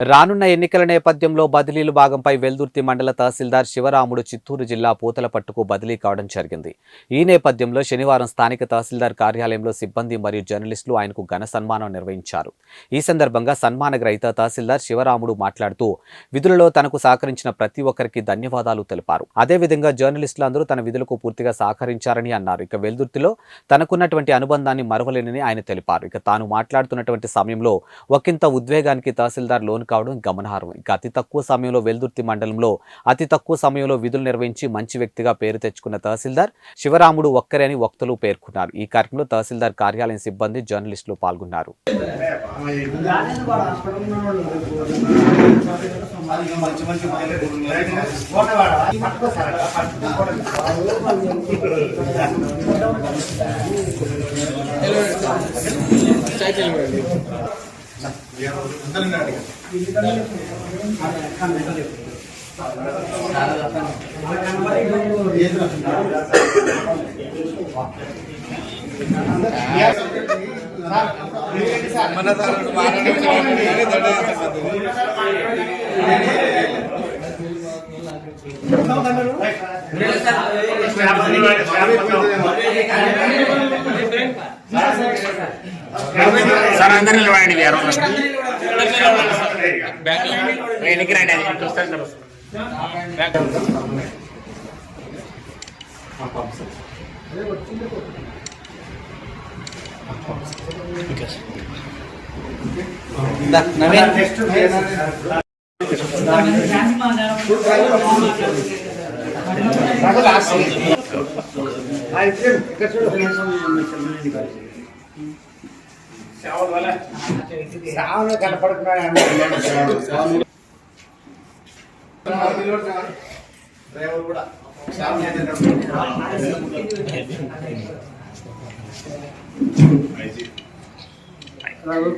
రానున్న ఎన్నికల నేపథ్యంలో బదిలీలు భాగంపై వెల్దుర్తి మండల తహసీల్దార్ శివరాముడు చిత్తూరు జిల్లా పూతలపట్టుకు బదిలీ కావడం జరిగింది. ఈ నేపథ్యంలో శనివారం స్థానిక తహసీల్దార్ కార్యాలయంలో సిబ్బంది మరియు జర్నలిస్టులు ఆయనకు ఘన సన్మానం నిర్వహించారు. ఈ సందర్భంగా సన్మాన గ్రహీత తహసీల్దార్ శివరాముడు మాట్లాడుతూ విధులలో తనకు సహకరించిన ప్రతి ఒక్కరికి ధన్యవాదాలు తెలిపారు. అదేవిధంగా జర్నలిస్టులందరూ తన విధులకు పూర్తిగా సహకరించారని అన్నారు. ఇక వెల్దుర్తిలో తనకున్నటువంటి అనుబంధాన్ని మరవలేనని ఆయన తెలిపారు. ఇక తాను మాట్లాడుతున్నటువంటి సమయంలో ఒకంత ఉద్వేగానికి తహసీల్దార్ లోను కావడం గమనార్హం. ఇక అతి తక్కువ సమయంలో వెల్దుర్తి మండలంలో అతి తక్కువ సమయంలో విధులు నిర్వహించి మంచి వ్యక్తిగా పేరు తెచ్చుకున్న తహసీల్దార్ శివరాముడు ఒక్కరే అని వక్తలు పేర్కొన్నారు. ఈ కార్యక్రమంలో తహసీల్దార్ కార్యాలయం సిబ్బంది జర్నలిస్టులు పాల్గొన్నారు. మంచి మంచి సార్ అందరు నిలబడండి వేరే వెనక్కి రండి అది చూస్తాను సార్ సావును కనపడుతున్నాడు డ్రైవర్ కూడా సావు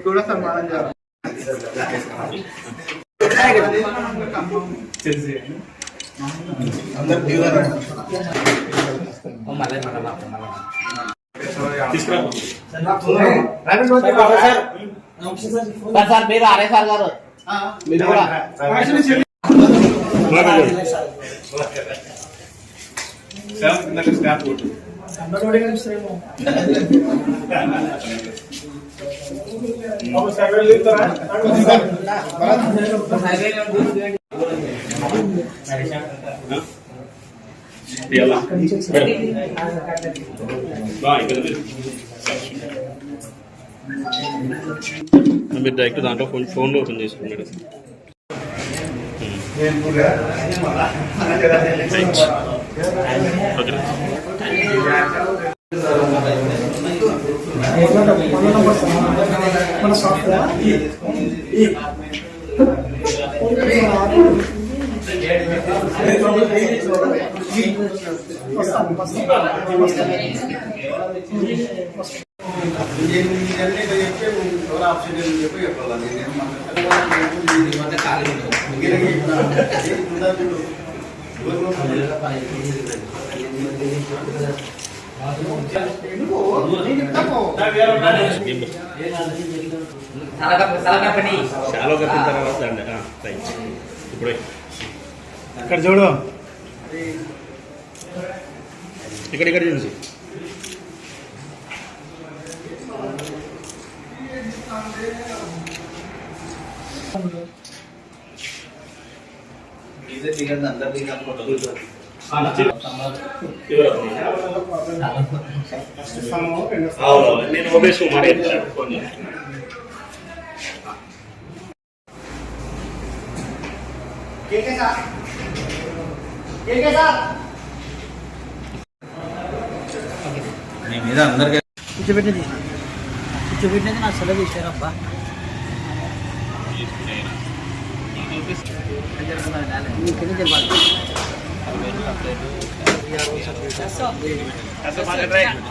కూడా సన్మానం చేయాలి అందరు దిగుతారు సార్ సార్ మీరు ఆర్ఏ సార్ గారు మీరు కూడా మీరు డైరెక్ట్ దాంట్లో ఫోన్ ఫోన్లో ఓపెన్ చేసుకున్నాడు ఓకే ఇవన్నీ చెప్తే ఎవరు ఆప్షన్ చెప్పి చెప్పాలి ఇప్పుడే ఇక్కడ చూడు ఇక్కడ ఇక్కడ చూసి అవును నేను ఓబేస్ కుమార్ ఫోన్. మీ మీద అందరికీ కూర్చోబెట్టింది కూర్చోబెట్టినది నాకు సెలవు ఇచ్చారబ్బా నీకెందుకు తెలియాలి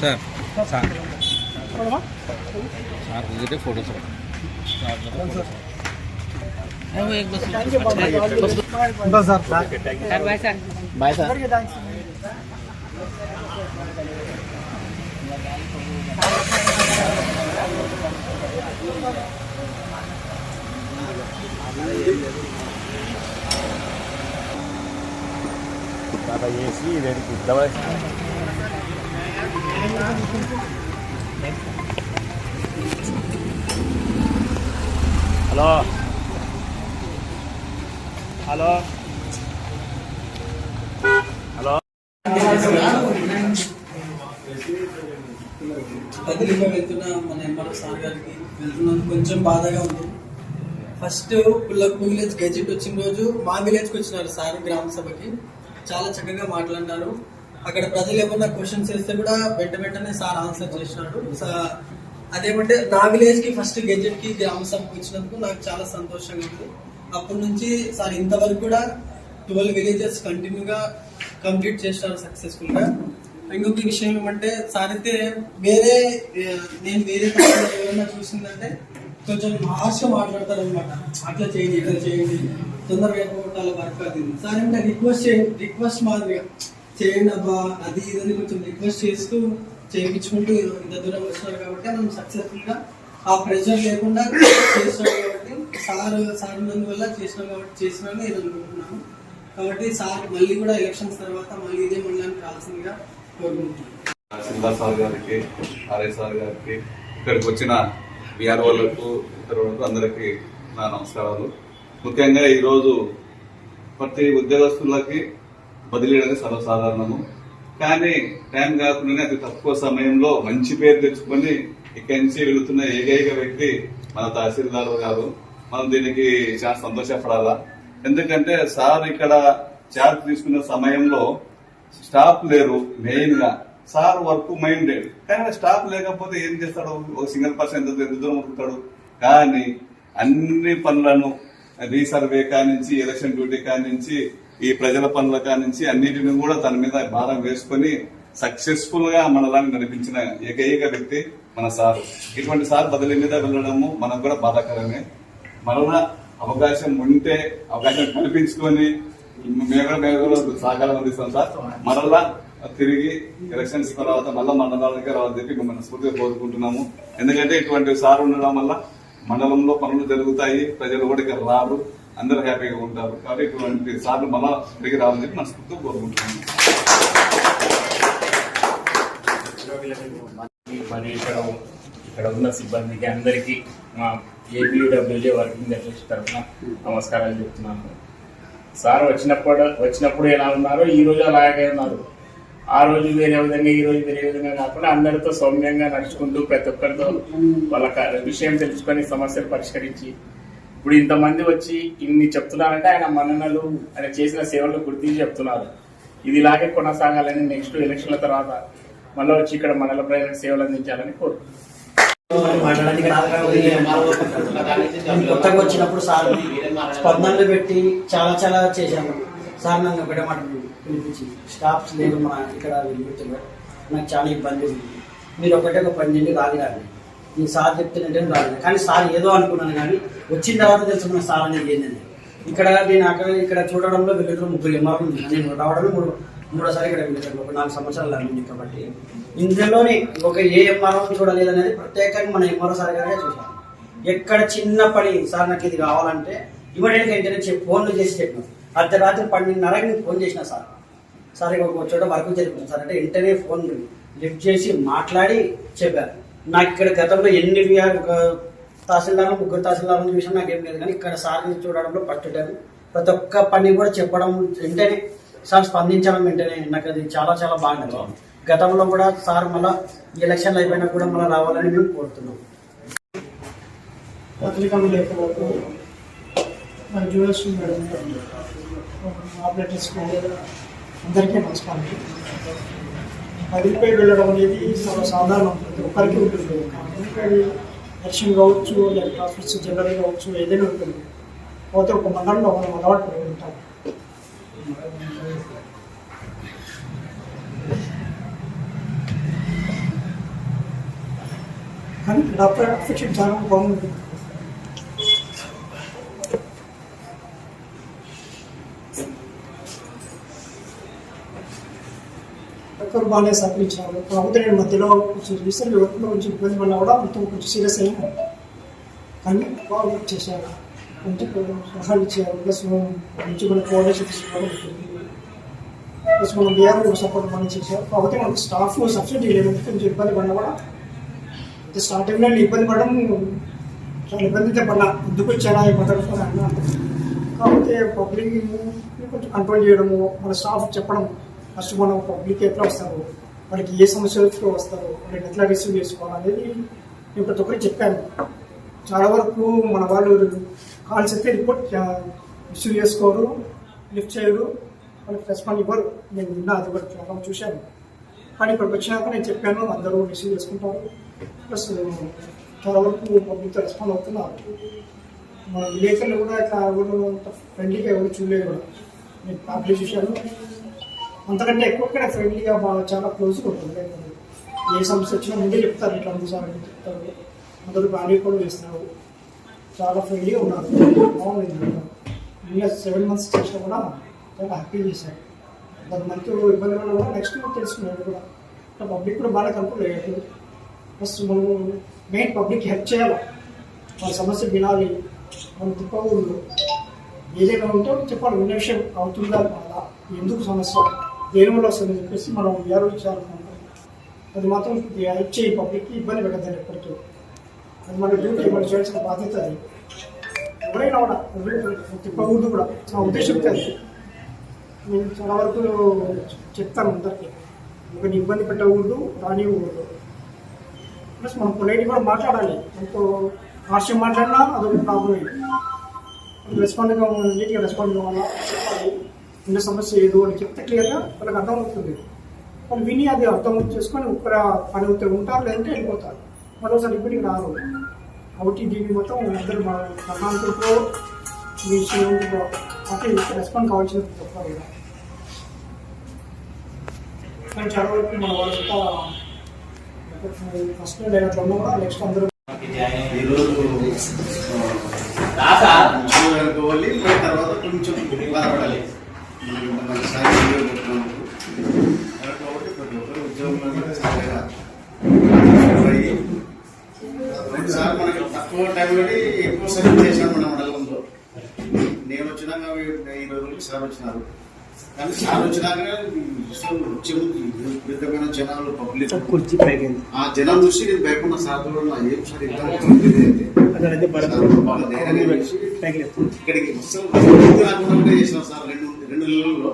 సార్ సార్ సార్ దిగితే photos bye sir thank hello hello hello బదిలీలో వెళ్తున్న మన ఎంఆర్ఓ సార్ గారికి వెళ్తున్నాను కొంచెం బాధగా ఉంది. ఫస్ట్ పుల్లక్ విలేజ్ గెజెట్ వచ్చిన రోజు మా విలేజ్కి వచ్చినారు సార్ గ్రామ సభకి. చాలా చక్కగా మాట్లాడినారు. అక్కడ ప్రజలు ఏమన్నా క్వశ్చన్స్ వేస్తే కూడా వెంట వెంటనే సార్ ఆన్సర్ చేసినాడు సార్ అదేమంటే నా విలేజ్కి ఫస్ట్ గెజెట్కి గ్రామ సభకు వచ్చినందుకు నాకు చాలా సంతోషంగా ఉంది. అప్పటి నుంచి సార్ ఇంతవరకు కూడా ట్వెల్వ్ విలేజెస్ కంటిన్యూగా కంప్లీట్ చేసినారు సక్సెస్ఫుల్గా. ఇంకొక విషయం ఏమంటే సార్ అయితే వేరే నేను వేరే ఏమైనా చూసిందంటే కొంచెం హార్ష్గా మాట్లాడతారు అనమాట అట్లా చేయండి ఇట్లా చేయండి. తొందరగా అయిపోగొట్టాలి వర్క్ అది సార్ అంటే రిక్వెస్ట్ చేయండి రిక్వెస్ట్ మాదిరిగా. చేయండి అబ్బా అది ఇదని కొంచెం రిక్వెస్ట్ చేస్తూ చేయించుకుంటూ ఇంత దూరం వచ్చినారు కాబట్టి మనం సక్సెస్ఫుల్గా ఆ ప్రెషర్ లేకుండా చేసినాం కాబట్టి సార్ సార్ వల్ల చేసినాం కాబట్టి చేసినా నేను అనుకుంటున్నాను కాబట్టి సార్ మళ్ళీ కూడా ఎలక్షన్స్ తర్వాత మళ్ళీ ఇదే మండలానికి రావాల్సిందిగా కోరుకుంటున్నాను సిందా సార్ గారికి ఆర్ఐ సార్ గారికి ఇక్కడికి వచ్చిన విఆర్ఓలకు ఇతరులకు అందరికీ నా నమస్కారాలు. ముఖ్యంగా ఈరోజు ప్రతి ఉద్యోగస్తులకి బదిలీ సర్వసాధారణము. కానీ టైం కాకుండానే అతి తక్కువ సమయంలో మంచి పేరు తెచ్చుకొని ఇక్కడి నుంచి వెళుతున్న ఏకైక వ్యక్తి మన తహసీల్దార్ గారు. మనం దీనికి చాలా సంతోషపడాలా. ఎందుకంటే సార్ ఇక్కడ చార్జ్ తీసుకున్న సమయంలో స్టాఫ్ లేరు మెయిన్గా సార్ వర్క్ మైండెడ్ కానీ స్టాఫ్ లేకపోతే ఏం చేస్తాడు? ఒక సింగిల్ పర్సన్ ఎంత ఎంత దూరం ఉంటాడు కానీ అన్ని పనులను రీసర్వే కానించి ఎలక్షన్ డ్యూటీ కానించి ఈ ప్రజల పనుల కానించి అన్నిటిని కూడా తన మీద భారం వేసుకొని సక్సెస్ఫుల్గా మనలాన్ని నడిపించిన ఏకైక వ్యక్తి మన సార్. ఇటువంటి సార్ బదిలీ మీద వెళ్ళడము మనకు కూడా బాధాకరమే. మరలా అవకాశం ఉంటే అవకాశం కల్పించుకొని మేము కూడా మేము కూడా సహకారం అందిస్తాం సార్. మరలా తిరిగి ఎలక్షన్స్ తర్వాత మళ్ళా మండలానికి రావాలని చెప్పి మిమ్మల్ని స్ఫూర్తిగా కోరుకుంటున్నాము. ఎందుకంటే ఇటువంటి సార్ ఉండడం వల్ల మండలంలో పనులు జరుగుతాయి ప్రజలు కూడా ఇక్కడ రారు అందరూ హ్యాపీగా ఉంటారు. కాబట్టి ఇటువంటి సార్లు మళ్ళా ఇక్కడికి రావాలని చెప్పి మనస్ఫూర్తిగా కోరుకుంటున్నాను. మరి ఇక్కడ ఉన్న సిబ్బందికి అందరికీ మా ఏపీడబ్ల్యూజే వర్కింగ్ అధ్యక్ష తరఫున నమస్కారాలు చెప్తున్నాను. సార్ వచ్చినప్పుడు వచ్చినప్పుడు ఎలా ఉన్నారో ఈ రోజు అలాగే ఉన్నారు. ఆ రోజు వేరే విధంగా ఈ రోజు వేరే విధంగా కాకుండా అందరితో సౌమ్యంగా నడుచుకుంటూ ప్రతి ఒక్కరితో వాళ్ళ విషయం తెలుసుకొని సమస్యలు పరిష్కరించి. ఇప్పుడు ఇంతమంది వచ్చి ఇన్ని చెప్తున్నారంటే ఆయన మన్ననలు ఆయన చేసిన సేవలు గుర్తించి చెప్తున్నారు. ఇది ఇలాగే కొనసాగాలని నెక్స్ట్ ఎలక్షన్ల తర్వాత మళ్ళీ వచ్చి ఇక్కడ మండల ప్రజలకు సేవలు అందించాలని కోరుకుంటున్నాను కొత్తగా వచ్చినప్పుడు సార్ స్పందనలు పెట్టి చాలా చాలా చేశాము. సార్ నన్ను ఒకటే మాట వినిపించింది స్టాఫ్స్ లేదు మా ఇక్కడ వినిపించలేదు నాకు చాలా ఇబ్బంది ఉంది. మీరు ఒకటే ఒక పని చేయండి రాగి రాలి ఈ సార్ చెప్తున్నట్టే రాలేదు కానీ సార్ ఏదో అనుకున్నాను కానీ వచ్చిన తర్వాత తెలుసుకున్న సార్ అనేది ఏంటంటే ఇక్కడ నేను అక్కడ ఇక్కడ చూడడంలో వెళ్ళిన ముగ్గురు ఎంఆర్ ఉంది నేను రావడం మూడు మూడోసారి ఇక్కడ వెళ్ళాను ఒక నాలుగు సంవత్సరాలు అయింది కాబట్టి. ఇందులోనే ఒక ఏ ఎంఆర్ఓ చూడలేదు అనేది ప్రత్యేకంగా మన ఎంఆర్ఓ సార్ గారే చూసాను ఎక్కడ చిన్న పని సార్ నాకు ఇది కావాలంటే ఇమీడియట్గా ఇంటర్నెట్ ఫోన్లు చేసి చెప్పాను అర్ధరాత్రి పన్నెండున్నరకి నేను ఫోన్ చేసిన సార్. సార్ ఇంకొక ఒక చోట వర్క్ జరుగుతుంది సార్. అంటే వెంటనే ఫోన్ లిఫ్ట్ చేసి మాట్లాడి చెప్పారు. నాకు ఇక్కడ గతంలో ఎన్ని ఒక తహసీల్దార్లు ముగ్గురు తహసీల్దార్లు విషయం నాకు ఏం లేదు. కానీ ఇక్కడ సార్ని చూడడంలో ఫస్ట్ టైం ప్రతి ఒక్క పని కూడా చెప్పడం వెంటనే సార్ స్పందించడం వెంటనే నాకు అది చాలా చాలా బాగా గతంలో కూడా సార్ మళ్ళీ ఎలక్షన్లు అయిపోయినా కూడా మళ్ళీ రావాలని మేము కోరుతున్నాం. పత్రికా లేకపోతే మన జ్యూఎస్ మేడం ఆపరేటర్స్కు అందరికీ నమస్కారం. పదిపై వెళ్ళడం అనేది సర్వసాధారణం. ప్రతి ఒక్కరికి ఉంటుంది. ఎందుకంటే దర్శనం కావచ్చు లేకపోతే ఆఫీస్ జనరల్ కావచ్చు ఏదైనా ఉంటుంది. పోతే ఒక మండలంలో మనం అలవాటు పడి ఉంటాం. కానీ డాక్టర్ అఫెక్షన్ చాలా బాగుంది ఒక్కరు బాగానే సహకరించినారు కాకపోతే నేను మధ్యలో కొంచెం రీసెంట్ వర్క్లో కొంచెం ఇబ్బంది పడినా కూడా మొత్తం కొంచెం సీరియస్ అయినా కానీ బాగా వర్క్ చేశారు. మంచి సహాయం ఇచ్చారు. ప్లస్ మంచి మన కోఆర్డినేషన్ తీసుకోవడం ప్లస్ మనం బీఆర్ సపోర్ట్ మనం చేశారు. కాకపోతే మనకు స్టాఫ్ సబ్సిడీ లేదు కొంచెం ఇబ్బంది పడినా కూడా అంటే స్టార్టింగ్లో నేను ఇబ్బంది పడడం చాలా ఇబ్బంది అయితే పడినా ఎందుకు వచ్చారా ఈ మొదటి అన్నా కాకపోతే పబ్లిక్ కొంచెం కంట్రోల్ చేయడము మన స్టాఫ్ చెప్పడం ఫస్ట్ మనం పబ్లిక్ ఎట్లా వస్తారు వాళ్ళకి ఏ సమస్యలతో వస్తారు వాళ్ళని ఎట్లా రిసీవ్ చేసుకోవాలనేది నేను ప్రతి ఒక్కరికి చెప్పాను. చాలా వరకు మన వాళ్ళు కాల్ అయితే రిపోర్ట్ రిసీవ్ చేసుకోరు లిఫ్ట్ చేయరు వాళ్ళకి రెస్పాండ్ ఇవ్వరు. నేను విన్నా అది కూడా చాలా చూశాను. కానీ ఇక్కడికి వచ్చినాక నేను చెప్పాను అందరూ రిసీవ్ చేసుకుంటారు. ప్లస్ చాలా వరకు పబ్లిక్తో రెస్పాండ్ అవుతున్నారు. మన విలేకరులు కూడా ఇట్లా ఎవరు ఫ్రెండ్లీగా ఎవరు చూడలేదు. కూడా నేను పార్టీ చూశాను. అంతకంటే ఎక్కువ ఇక్కడ ఫ్రెండ్లీగా బాగా చాలా క్లోజ్గా ఉంటుంది. ఏ సమస్య వచ్చినా ముందే చెప్తారు ఇట్లా ఉంది సార్ అని చెప్తారు. అందరూ బాగా కూడా చేస్తున్నారు. చాలా ఫ్రెండ్లీగా ఉన్నారు. బాగుంది. ఇంకా సెవెన్ మంత్స్ చేసినా కూడా చాలా హ్యాపీ చేశారు. దాని మంత్ ఇబ్బంది కూడా నెక్స్ట్ మంత్ తెలుసుకున్నాడు కూడా. పబ్లిక్ కూడా బాగా కంట్రోల్ అయ్యారు ఫస్ట్ మనం మెయిన్ పబ్లిక్ హెల్ప్ చేయాలి. వాళ్ళ సమస్య వినాలి. మనం తిప్పకూడదు. ఏదైనా ఉంటే చెప్పాలి. ఉన్న విషయం అవుతుందా కాదా? ఎందుకు సమస్య? దేని వల్ల వస్తుంది చెప్పేసి మనం విచారించాలనుకుంటాం అది మాత్రం హెల్ప్ పబ్లిక్కి ఇబ్బంది పెట్టద్దండి ఎప్పటికీ. అది మన డ్యూటీ మనం చేయాల్సిన బాధ్యత అది. ఎవరైనా కూడా తిప్పకూడదు కూడా. నా ఉద్దేశం కాదు నేను చాలా వరకు చెప్తాను అందరికీ. ఒకరిని ఇబ్బంది పెట్టకూడదు రానివ్వకూడదు. ప్లస్ మనం పొలైట్ కూడా మాట్లాడాలి. మనతో హార్ష్యం మాట్లాడినా అదొక ప్రాబ్లం రెస్పాండ్గా నీట్గా రెస్పాండ్ కావాలా చెప్పాలి. ఉన్న సమస్య ఏదో అని చెప్తే క్లియర్గా వాళ్ళకి అర్థమవుతుంది. వాళ్ళు విని అది అర్థం చేసుకొని ఒక్కర పని అవుతారు ఉంటారు లేదంటే వెళ్ళిపోతారు. మరోసారి ఇప్పటికి రారు. కాబట్టి దీన్ని మొత్తం అందరూ మా ప్రశాంతతో మీ శ్రీమంతుతో అంటే రెస్పాండ్ కావాల్సిన చెప్పాలి కూడా కానీ చాలా వరకు మన వాళ్ళంతా ఫస్ట్ లేదా అట్లా కూడా నెక్స్ట్ అందరూ ఈరోజు తర్వాత కొంచెం బాధపడాలి మనం ఇంత ఉద్యోగం కాబట్టి ప్రతి ఒక్కరు ఉద్యోగంలో చాలా అయ్యి, సార్ మనకి తక్కువ టైంలోనే ఎక్కువ సర్వీస్ చేశాను మన మండలంలో. నేను వచ్చినాక ఈ రోజులకి సార్ వచ్చినారు. కానీ సార్ విధమైన జనాలు పబ్లిక్ కుర్చీ ఆ జనం చూసి నేను భయపడిన సార్ ఏం సార్. సార్ ఇక్కడికి రాకుండా చేసినాం సార్? రెండు రెండు నెలల్లో.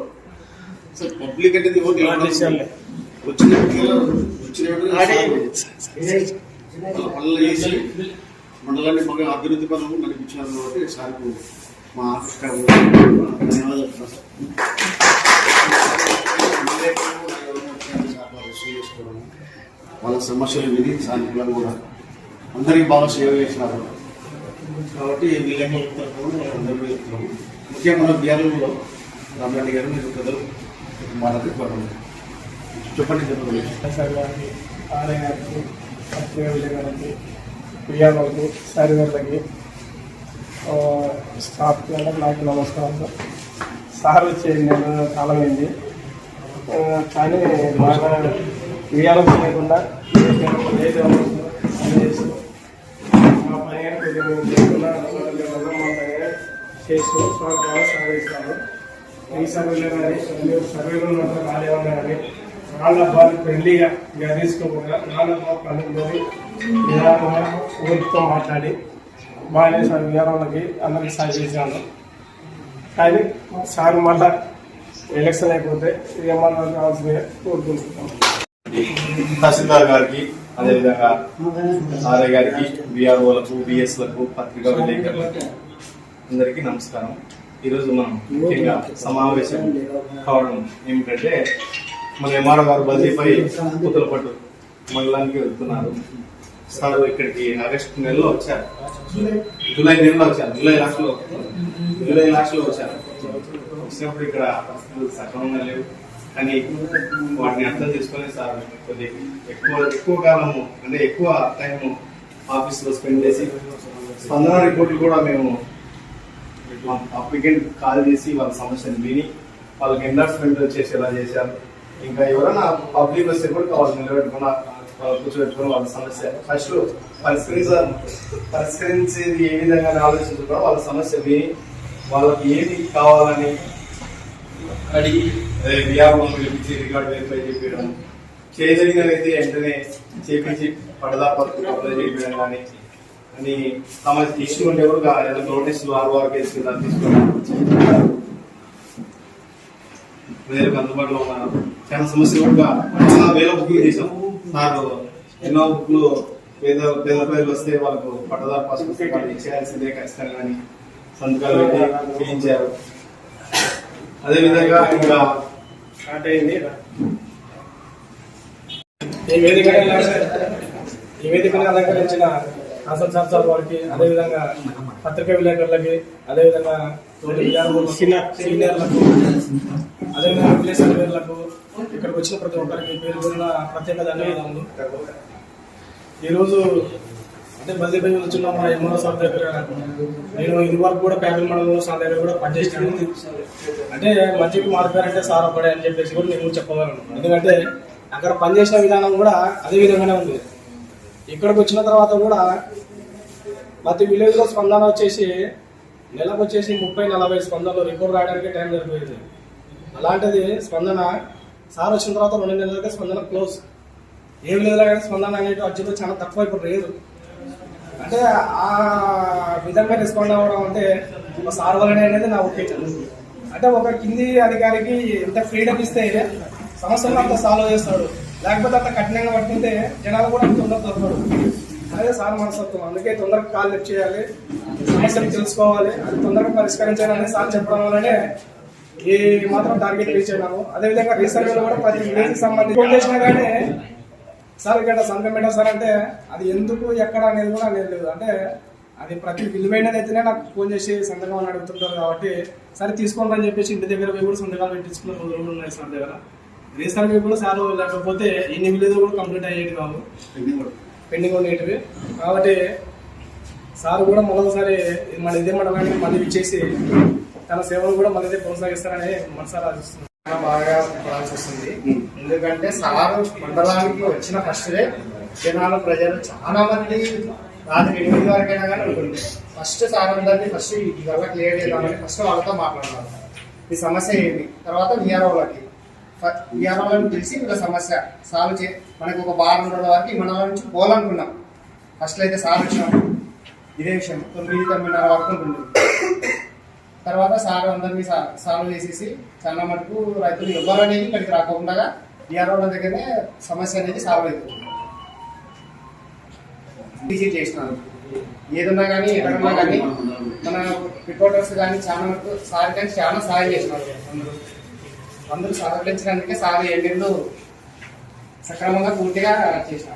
సార్ పబ్లిక్ అంటే ఎవరు నిలబడరు. వచ్చిన వచ్చిన వెంటనే సార్ పనులు చేసి మండలాన్ని బాగా అభివృద్ధి పనులు నడిపించినారు కాబట్టి సార్కు మా ఆఫీస్ ధన్యవాదాలు సార్. సమస్యలు విని సాయంత్రం కూడా అందరికీ బాగా సేవ చేసినారు. కాబట్టి వీళ్ళని అందరూ చెప్తున్నాము ముఖ్యంగా మన బీఆర్ఓలో రామరెడ్డి గారు మీరు పెద్దలు మాట్లాడి చెప్పండి. చెప్పండి సార్ గారికి ఆర్ఐ గారికి పత్రికా విలేకరులకి పిఆర్ఓకి సర్వర్లకి స్టాఫ్కి అందరికి నాకు నమస్కారం సార్. సార్ వచ్చే నేను కాలమైంది. కానీ బాగా పిఆర్ఓ లేకుండా ఏది మా పైన మేము చేసుకున్న మా పని చేస్తూ సార్ బాగా సాగిస్తాను ఈ సర్వేలో కానీ సర్వేలో రాలేమన్నా కానీ బాగా ఫ్రెండ్లీగా తీసుకోకుండా బాగా పనుకొని విధానంగా ఊరితో మాట్లాడి బాగానే సార్ విధానాలకి అందరికి సాయం చేశాను. కానీ సార్ మళ్ళా ఎలక్షన్ అయిపోతే ఏమన్నా కావాల్సిందే కోరుకుంటున్నాను. తహసీల్దార్ గారికి అదేవిధంగా ఆర్ఐ గారికి బీఆర్ఓలకు బిఎస్లకు పత్రికా విలేకరులకు అందరికీ నమస్కారం. ఈరోజు మనం ముఖ్యంగా సమావేశం కావడం ఏమిటంటే మన ఎంఆర్ఓ గారు బదిలీపై పూతలపట్టు మండలానికి వెళ్తున్నారు. సార్ ఇక్కడికి ఆగస్టు నెలలో వచ్చారు. జూలై నెలలో వచ్చారు. జూలై లాస్ట్లో జూలై లాస్ట్లో వచ్చారు. వచ్చినప్పుడు ఇక్కడ పరిస్థితులు సక్రమంగా లేవు. కానీ వాటిని అర్థం చేసుకొని సార్. కొద్ది ఎక్కువ ఎక్కువ కాలము అంటే ఎక్కువ టైం ఆఫీస్లో స్పెండ్ చేసి స్పందన రిపోర్ట్లు కూడా మేము అప్లికెంట్ కాల్ చేసి వాళ్ళ సమస్యను విని వాళ్ళకి ఎండార్స్మెంట్ చేసేలా చేశారు. ఇంకా ఎవరైనా పబ్లిక్ వస్తే కూడా వాళ్ళు నిలబెట్టుకున్న వాళ్ళు కూర్చోబెట్టుకుని వాళ్ళ సమస్య. ఫస్ట్ పరిష్కరించ పరిష్కరించేది ఏ విధంగా ఆలోచించుకున్నా వాళ్ళ సమస్య విని వాళ్ళకి ఏది కావాలని అడిగి అదే విఆర్ఓ పిలిపించి రికార్డ్ వెరిఫై చేపించడం చేయగలిగినవైతే వెంటనే చేపించి పడదా పరుపు అప్లై చేయడం కానీ అని తమ ఇష్యూ ఉంటే కూడా ఏదైనా నోటీసులు ఆరు వారు కేసు కింద తీసుకోవడం అందుబాటులో ఉన్న చాలా సమస్య కూడా చాలా వేల బుక్లు చేశాం సార్ ఎన్నో బుక్లు పేద పేద ప్రజలు వస్తే వాళ్ళకు పట్టదారు పాస్ వస్తే వాళ్ళు ఇచ్చేయాల్సిందే ఖచ్చితంగా అని సంతకాలు పెట్టి చేయించారు అదేవిధంగా ఇంకా స్టార్ట్ అయింది. ఈ వేదికను ఈ వేదికను అలంకరించిన హాసన్ సార్ సార్ వారికి అదేవిధంగా పత్రికా విలేకరులకి అదేవిధంగా సీనియర్లకు అదేవిధంగా విలేజ్ సర్వేర్లకు ఇక్కడికి వచ్చిన ప్రతి ఒక్కరికి పేరు పేరున ప్రత్యేక ధన్యవాదాలు. ఈరోజు అంటే బల్దిపై వచ్చిన మన ఎన్నో సార్ దగ్గర నేను ఇది వరకు కూడా ప్యాకెల్ మండలంలో సార్ దగ్గర కూడా పనిచేసాను అంటే మంచికి మారిపోయారంటే సార్ అప్పుడే అని చెప్పేసి కూడా నేను చెప్పగలను ఎందుకంటే అక్కడ పనిచేసిన విధానం కూడా అదే విధంగానే ఉంది. ఇక్కడికి వచ్చిన తర్వాత కూడా ప్రతి విలేజ్లో స్పందన వచ్చేసి నెలకు వచ్చేసి ముప్పై నలభై స్పందనలు రిపోర్ట్ రాయడానికి టైం సరిపోయేది. అలాంటిది స్పందన సార్ వచ్చిన తర్వాత రెండు నెలలకే స్పందన క్లోజ్. ఏ విలేజ్లో స్పందన అనేది అర్జున్ చాలా తక్కువ ఇప్పుడు లేదు. అంటే ఆ విధంగా రెస్పాండ్ అవ్వడం అంటే ఒక సార్ వల్లనే అనేది నా ఒపీనియన్. అంటే ఒక కింది అధికారికి ఎంత ఫ్రీడమ్ ఇస్తే సమస్యలను అంత సాల్వ్ చేస్తాడు. లేకపోతే అంత కఠినంగా పట్టుకుంటే జనాలు కూడా తొందర దొరకడు అదే సార్ మనసత్వం అందుకే తొందరగా కాల్ లిఫ్ట్ చేయాలి సమస్యలు తెలుసుకోవాలి అది తొందరగా పరిష్కరించాలని సార్ చెప్పడం వల్లనే ఈ మాత్రం టార్గెట్ రీచ్ అయినాము. అదేవిధంగా రీసెంట్ కూడా ప్రతి విలేజ్ సంబంధించి చేసినా కానీ సార్ ఇక్కడ సంతకం పెట్టారు సార్ అంటే అది ఎందుకు ఎక్కడ అనేది కూడా అనేది లేదు. అంటే అది ప్రతి విలువైనది అయితేనే నాకు ఫోన్ చేసి సంతకం అని అడుగుతుంటారు కాబట్టి సరే తీసుకోండి అని చెప్పేసి ఇంటి దగ్గర పోయి కూడా సంతకాలు పెట్టించుకున్న రోజులు ఉన్నాయి సార్ దగ్గర. రీసెంట్గా కూడా సార్ లేకపోతే ఎన్ని విలేజ్ కూడా కంప్లీట్ అయ్యేది కావు. పెండింగ్ ఉండేటివి కాబట్టి సార్ కూడా మరోసారి మన ఇదే మండలాన్ని మళ్ళీ ఇచ్చేసి తన సేవలు కూడా మళ్ళీ కొనసాగిస్తారని మనసారా ఆశిస్తున్నాను బాగా పడాల్సి వస్తుంది. ఎందుకంటే సారు మండలానికి వచ్చిన ఫస్ట్ డే జనాలు ప్రజలు చాలా మంది రాత్రి ఎనిమిది వరకైనా కానీ ఉంటుంది ఫస్ట్ సార్ అందరినీ ఫస్ట్ ఇవాళ క్లియర్ చేద్దామని ఫస్ట్ వాళ్ళతో మాట్లాడాలి ఈ సమస్య ఏంటి? తర్వాత విఆర్ఓలకి విఆర్ఓలను పిలిచి వీళ్ళ సమస్య సాల్వ్ చే మనకు ఒక బార్ ఉండడం వరకు ఈ మండలం నుంచి పోవాలనుకున్నాం. ఫస్ట్ అయితే సార్ వచ్చినాం. ఇదే విషయం. తొమ్మిది తొమ్మిదిన్నర వరకు ఉంటుంది. తర్వాత సార్ అందరినీ సా- సాల్వ్ చేసేసి చాలా మటుకు రైతులు ఎవరు అనేది ఇక్కడికి రాకుండా డిఆర్ఓల దగ్గరనే సమస్య అనేది సాల్వ్ అవుతుంది. విజిట్ చేసినాను ఏదన్నా కానీ ఎక్కడన్నా కానీ మన రిపోర్టర్స్ కానీ చాలా వరకు సార్ కానీ చాలా సహాయం చేసినారు. అందరూ. అందరూ సహకరించడానికే సార్ ఎన్నిళ్ళు సక్రమంగా పూర్తిగా చేసినారు.